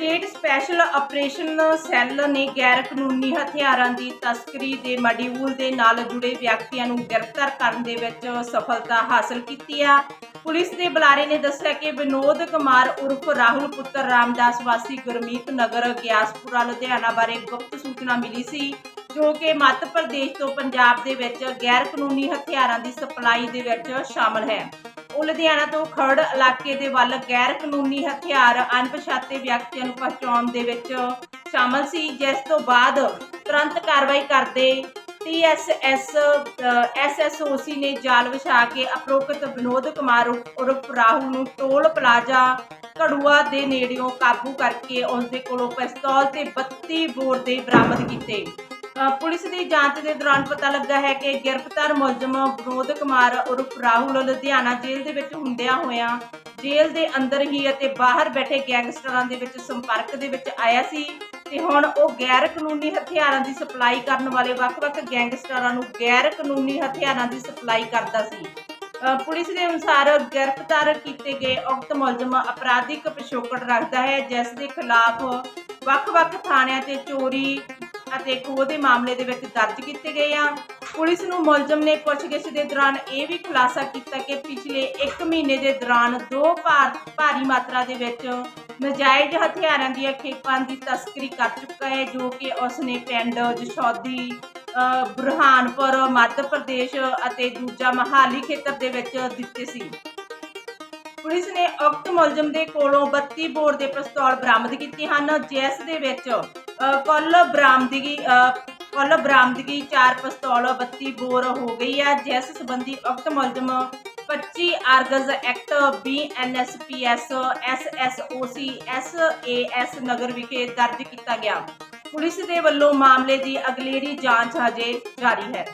State special operation cell ਨੇ ਗੈਰ ਕਾਨੂੰਨੀ ਹਥਿਆਰਾਂ ਦੀ ਤਸਕਰੀ ਦੇ ਮੋਡਿਊਲ ਦੇ ਨਾਲ ਜੁੜੇ ਵਿਅਕਤੀਆਂ ਨੂੰ ਗ੍ਰਿਫਤਾਰ ਕਰਨ ਦੇ ਵਿੱਚ ਸਫਲਤਾ ਹਾਸਲ ਕੀਤੀ ਆ। ਪੁਲਿਸ ਦੇ ਬੁਲਾਰੇ ਨੇ ਦੱਸਿਆ ਕਿ ਵਿਨੋਦ ਕੁਮਾਰ ਉਰਫ ਰਾਹੁਲ ਪੁੱਤਰ ਰਾਮਦਾਸ ਵਾਸੀ ਗੁਰਮੀਤ ਨਗਰ ਗਿਆਸਪੁਰਾ, ਲੁਧਿਆਣਾ ਬਾਰੇ ਗੁਪਤ ਸੂਚਨਾ ਮਿਲੀ ਸੀ, ਜੋ ਕਿ ਮੱਧ ਪ੍ਰਦੇਸ਼ ਤੋਂ ਪੰਜਾਬ ਦੇ ਵਿੱਚ ਗੈਰ ਕਾਨੂੰਨੀ ਹਥਿਆਰਾਂ ਦੀ ਸਪਲਾਈ ਦੇ ਵਿੱਚ ਸ਼ਾਮਲ ਹੈ। ਉਹ ਲੁਧਿਆਣਾ ਤੋਂ ਖਰੜ ਇਲਾਕੇ ਦੇ ਵੱਲ ਗੈਰ ਕਾਨੂੰਨੀ ਹਥਿਆਰ, ਅਣਪਛਾਤੇ ਵਿਅਕਤੀਆਂ ਨੂੰ ਪਹੁੰਚਾਉਣ ਦੇ ਵਿੱਚ ਸ਼ਾਮਲ ਸੀ, ਜਿਸ ਤੋਂ ਬਾਅਦ ਤੁਰੰਤ ਕਾਰਵਾਈ ਕਰਦੇ ਟੀਐਸਐਸ ਐਸਐਸਓਸੀ ਨੇ ਜਾਲ ਵਿਛਾ ਕੇ ਅਪਰੋਕਤ ਵਿਨੋਦ ਕੁਮਾਰ ਉਰਫ- ਰਾਹੁਲ ਨੂੰ ਟੋਲ ਪਲਾਜ਼ਾ ਘੜੂਆ ਦੇ ਨੇੜਿਓਂ ਕਾਬੂ ਕਰਕੇ ਉਸ ਦੇ ਕੋਲੋਂ ਪਿਸਤੌਲ ਤੇ 32 ਬੋਰ ਦੇ ਬਰਾਮਦ ਕੀਤੇ। ਪੁਲਿਸ ਦੀ ਜਾਂਚ ਦੇ ਦੌਰਾਨ ਪਤਾ ਲੱਗਾ ਹੈ ਕਿ ਗ੍ਰਿਫਤਾਰ ਮੁਲਜ਼ਮ ਵਿਨੋਦ ਕੁਮਾਰ ਉਰਫ ਰਾਹੁਲ ਲੁਧਿਆਣਾ ਜੇਲ੍ਹ ਦੇ ਵਿੱਚ ਹੁੰਦਿਆਂ ਹੋਇਆਂ ਜੇਲ੍ਹ ਦੇ ਅੰਦਰ ਹੀ ਅਤੇ ਬਾਹਰ ਬੈਠੇ ਗੈਂਗਸਟਰਾਂ ਦੇ ਵਿੱਚ ਸੰਪਰਕ ਦੇ ਵਿੱਚ ਆਇਆ ਸੀ ਤੇ ਹੁਣ ਉਹ ਗੈਰ ਕਾਨੂੰਨੀ ਹਥਿਆਰਾਂ ਦੀ ਸਪਲਾਈ ਕਰਨ ਵਾਲੇ ਵੱਖ-ਵੱਖ ਗੈਂਗਸਟਰਾਂ ਨੂੰ ਗੈਰ ਕਾਨੂੰਨੀ ਹਥਿਆਰਾਂ ਦੀ ਸਪਲਾਈ ਕਰਦਾ ਸੀ। ਪੁਲਿਸ ਦੇ ਅਨੁਸਾਰ ਗ੍ਰਿਫਤਾਰ ਕੀਤੇ ਗਏ ਉਕਤ ਮੁਲਜ਼ਮ ਅਪਰਾਧਿਕ ਪਿਛੋਕੜ ਰੱਖਦਾ ਹੈ, ਜਿਸ ਦੇ ਖਿਲਾਫ ਵੱਖ-ਵੱਖ ਥਾਣਿਆਂ ਤੇ ਚੋਰੀ ਅਤੇ ਖੋਹ ਦੇ ਮਾਮਲੇ ਦੇ ਵਿੱਚ ਦਰਜ ਕੀਤੇ ਗਏ ਆ। ਪੁਲਿਸ ਨੂੰ ਮੁਲਜ਼ਮ ਨੇ ਪੁੱਛਗਿੱਛ ਦੇ ਦੌਰਾਨ ਇਹ ਵੀ ਖੁਲਾਸਾ ਕੀਤਾ ਕਿ ਪਿਛਲੇ 1 ਮਹੀਨੇ ਦੇ ਦੌਰਾਨ ਦੋ ਭਾਰੀ ਮਾਤਰਾ ਦੇ ਵਿੱਚ ਨਜਾਇਜ਼ ਹਥਿਆਰਾਂ ਦੀਆਂ ਖੇਪਾਂ ਦੀ ਤਸਕਰੀ ਕਰ ਚੁੱਕਾ ਹੈ ਜੋ ਕਿ ਉਸਨੇ ਪਿੰਡ ਜਸ਼ੌਦੀ ਅ, ਬੁਰਹਾਨਪੁਰ ਮੱਧ ਪ੍ਰਦੇਸ਼ ਅਤੇ ਦੂਜਾ ਮਹਾਲੀ ਖੇਤਰ ਦੇ ਵਿੱਚ ਦਿੱਤੇ ਸੀ। ਪੁਲਿਸ ਨੇ ਉਕਤ ਮੁਲਜ਼ਮ ਦੇ ਕੋਲੋਂ 32 ਬੋਰ ਦੇ ਪਿਸਤੌਲ ਬਰਾਮਦ ਕੀਤੇ ਹਨ। ਜਿਸ ਦੇ ਵਿੱਚ ਕੁੱਲ ਬਰਾਮਦਗੀ ਕੁੱਲ ਬਰਾਮਦਗੀ 4 ਪਿਸਤੌਲ 32 ਬੋਰ ਹੋ ਗਈ ਹੈ ਜਿਸ ਸੰਬੰਧੀ ਉਕਤ ਮੁਲਜ਼ਮ 25 arms act BNSPS SSOC SAS Nagar ਵਿਖੇ ਦਰਜ ਕੀਤਾ ਗਿਆ। ਪੁਲਿਸ ਦੇ ਵੱਲੋਂ ਮਾਮਲੇ ਦੀ ਅਗਲੇਰੀ ਜਾਂਚ ਹਜੇ ਜਾਰੀ ਹੈ।